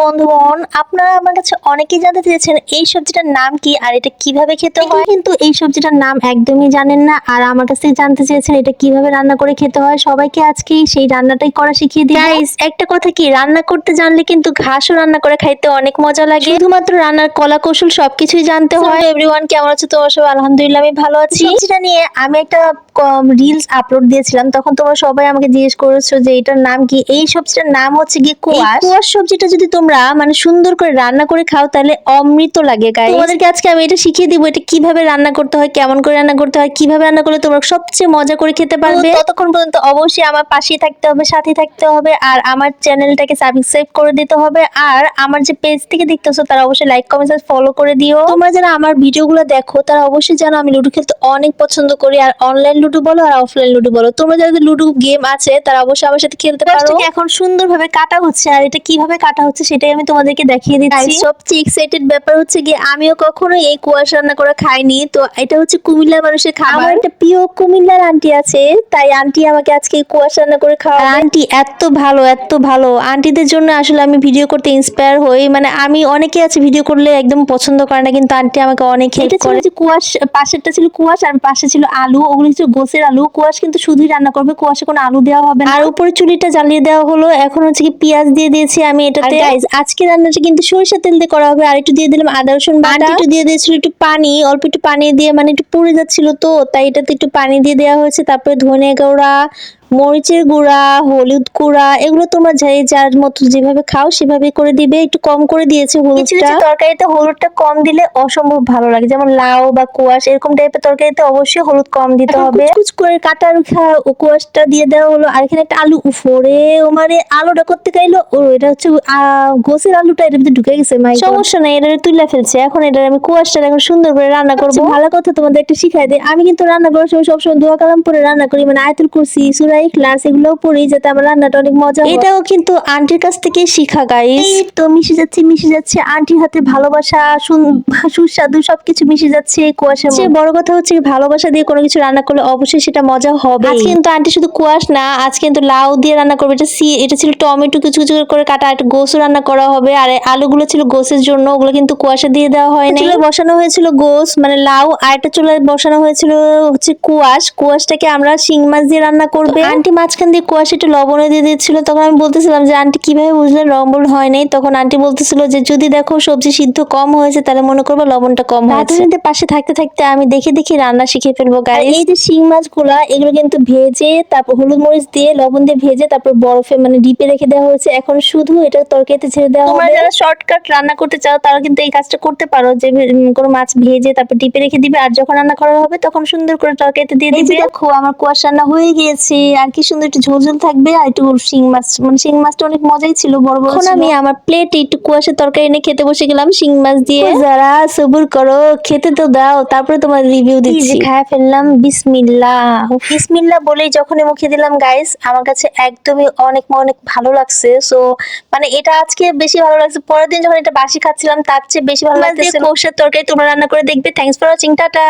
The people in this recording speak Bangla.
বন্ধুগণ আপনারা আমার কাছে অনেকেই জানতে চেয়েছেন এই সবজিটার নাম কি আর এটা কীভাবে খেতে হয়? কিন্তু এই সবজিটার নাম একদমই জানেন না আর আমার কাছ জানতে চেয়েছেন এটা কীভাবে রান্না করে খেতে হয়। সবাইকে আজকে সেই রান্নাটাই করা শিখিয়ে দিই। গাইস একটা কথা কি রান্না করতে জানলে কিন্তু ঘাসও রান্না করে খাইতে অনেক মজা লাগে। শুধুমাত্র রান্নার কলা কৌশল সবকিছুই জানতে হয়। এভরিওয়ান কেমন আছো? তোমার সবাই? আলহামদুলিল্লাহ আমি ভালো আছি। সবজিটা নিয়ে আমি একটা রিলস আপলোড দিয়েছিলাম। তখন তোমরা সবাই আমাকে জিজ্ঞেস করেছ যে এটার নাম কি? এই সবজিটার নাম হচ্ছে গিয়ে কুয়াশ। কুয়াশ সবজিটা যদি তোমরা মানে সুন্দর করে রান্না করে খাও তাহলে অমৃত লাগে গাইস তোমাদেরকে আজকে আমি এটা শিখিয়ে দিব এটা কীভাবে রান্না করতে হয় কেমন করে রান্না করতে হয় কীভাবে রান্না করলে তোমরা সবচেয়ে মজা করে খেতে পারবে। ততক্ষণ পর্যন্ত অবশ্যই আমার পাশেই থাকতে হবে সাথে থাকতে হবে আর আমার চ্যানেলটাকে সাবস্ক্রাইব করে দিতে হবে আর আমার যে পেজ থেকে দেখতেছো তারা অবশ্যই লাইক কমেন্ট ফলো করে দিও। তোমরা যারা আমার ভিডিওগুলো দেখো তারা অবশ্যই জানো আমি লুডো খেলতে অনেক পছন্দ করি আর অনলাইন লুডো বলো আর অফলাইন লুডো বলো। তোমরা যাদের লুডো গেম আছে তারা অবশ্যই আমার সাথে খেলতে পারো। এখন সুন্দরভাবে কাটা হচ্ছে আর এটা কীভাবে কাটা হচ্ছে সেটাই আমি তোমাদেরকে দেখিয়ে দিচ্ছি। সবচেয়ে এক্সাইটেড ব্যাপার হচ্ছে গিয়ে আমিও কখনো এই কুয়াশ রান্না করে খাইনি। তো এটা হচ্ছে কুমিল্লার মানুষের খাবার। আমার একটা প্রিয় কুমিল্লার আন্টি আছে তাই আন্টি আমাকে আজকে কুয়াশ রান্না করে খাওয়া আন্টি এত ভালো এত ভালো। আন্টিদের জন্য আসলে আমি ভিডিও করতে ইন্সপায়ার হই। মানে আমি অনেকে আছে ভিডিও করলে একদম পছন্দ করে না কিন্তু আন্টি আমাকে অনেক হেল্প করে। কুয়াশ পাশেরটা ছিল কুয়াশ আর পাশে ছিল আলু। ওগুলো ছিল গোসের আলু। কুয়াশ কিন্তু শুধুই রান্না করবে কুয়াশে কোনো আলু দেওয়া হবে না। আর উপরে চুলিটা জ্বালিয়ে দেওয়া হলো। এখন হচ্ছে কি পেঁয়াজ দিয়ে দিয়েছি আমি এটাতে। আজকে রান্নাটা কিন্তু সরিষা তেল দিয়ে করা হবে। আর একটু দিয়ে দিলাম আদা, রসুন বাটা। একটু দিয়ে দিয়েছিল, একটু পানি, অল্প একটু পানি দিয়ে মানে একটু পুড়ে যাচ্ছিল তো, তাই এটাতে একটু পানি দিয়ে দেওয়া হয়েছে। তারপরে ধনে গুঁড়া মরিচের গুঁড়া হলুদ গুঁড়া এগুলো তোমরা যাই যার মতো যেভাবে খাও সেভাবে করে দিবে। একটু কম করে দিয়েছে হলুদটা। তরকারিতে হলুদটা কম দিলে অসম্ভব ভালো লাগে। যেমন লাউ বা কুয়াশ এরকম টাইপের তরকারিতে অবশ্যই হলুদ কম দিতে হবে। কুচ করে কাটা রুখা ও কুয়াশটা দিয়ে দেওয়া হলো। আর এখানে একটা আলু উফরে ও মানে আলুটা করতে গাইলো ও এটা হচ্ছে গোসের আলুটা এর ভিতরে ঢুকে গেছে মাই সমস্যা নাই এটা তুলে ফেলছে। এখন এটা আমি কুয়াশটা এখন সুন্দর করে রান্না করব। ভালো কথা তোমাদের একটা শিখাই দেয় আমি কিন্তু রান্না করার সময় সবসময় দোয়া কালাম পরে রান্না করি। মানে আয়তুল কুরসি সুরাই ক্লাস এগুলো পড়ি যাতে আমার রান্নাটা অনেক মজা এটাও কিন্তু আন্টির কাছ থেকে শিখা গাইস তো মিশে যাচ্ছে মিশে যাচ্ছে। আন্টির হাতে ভালোবাসা সুস্বাদু সবকিছু মিশে যাচ্ছে এই কুয়াশার বড় কথা হচ্ছে ভালোবাসা দিয়ে কোনো কিছু রান্না করলে অবশ্যই সেটা মজা হবে কিন্তু আন্টি শুধু কুয়াশ না আজকে কিন্তু লাউ দিয়ে রান্না করবে। এটা সি এটা ছিল টমেটো কিছু কিছু করে কাটা একটা গোসও রান্না করা হবে। আর এই আলুগুলো ছিল গোসের জন্য ওগুলো কিন্তু কুয়াশা দিয়ে দেওয়া হয় না বসানো হয়েছিল গোস মানে লাউ আর একটা চুলায় বসানো হয়েছিল হচ্ছে কুয়াশ। কুয়াশটাকে আমরা শিং মাছ দিয়ে রান্না করবে। আন্টি মাঝখান দিয়ে কুয়াশা একটু লবণে দিয়ে দিচ্ছিল তখন আমি বলতেছিলাম যে আন্টি কীভাবে বুঝলেন লবণ হয় নাই? তখন আন্টি বলতেছিল যে যদি দেখো সবজি সিদ্ধ কম হয়েছে তাহলে মনে করব লবণটা কম হয়েছে। রাঁধুনিদের পাশে থাকতে থাকতে আমি দেখে দেখে রান্না শিখে ফেলব গাইস এই যে শিং মাছগুলা এগুলো কিন্তু ভেজে তারপর হলুদ মরিচ দিয়ে লবণ দিয়ে ভেজে তারপর বরফে মানে ডিপে রেখে দেওয়া হয়েছে। এখন শুধু এটা তরকারিতে ছেড়ে দেওয়া তোমরা যারা শর্টকাট রান্না করতে চাও তারা কিন্তু এই কাজটা করতে পারো যে কোনো মাছ ভেজে তারপর ডিপে রেখে দিবে আর যখন রান্না করা হবে তখন সুন্দর করে তরকারিতে দিয়ে দিবে। দেখো আমার কুয়াশ রান্না হয়ে গিয়েছে। আর কি সুন্দর একটু ঝোল ঝোল থাকবে আর একটু শিং মাছ মানে শিং মাছটা অনেক মজাই ছিল বড় বড় এখন আমি আমার প্লেটে একটু কুয়াশার তরকারি এনে খেতে বসে গেলাম শিং মাছ দিয়ে। যারা সবুর করো খেতে তো দাও তারপরে তোমার রিভিউ দিচ্ছি। খায় ফেললাম বিসমিল্লাহ। বিসমিল্লাহ বলেই যখন মুখে দিলাম গাইস আমার কাছে একদমই অনেক অনেক ভালো লাগছে। সো মানে এটা আজকে বেশি ভালো লাগছে পরের দিন যখন এটা বাসি খাচ্ছিলাম তার চেয়ে বেশি ভালো লাগছে কৌশার তরকারি তোমরা রান্না করে দেখবে। Thanks for watching tata.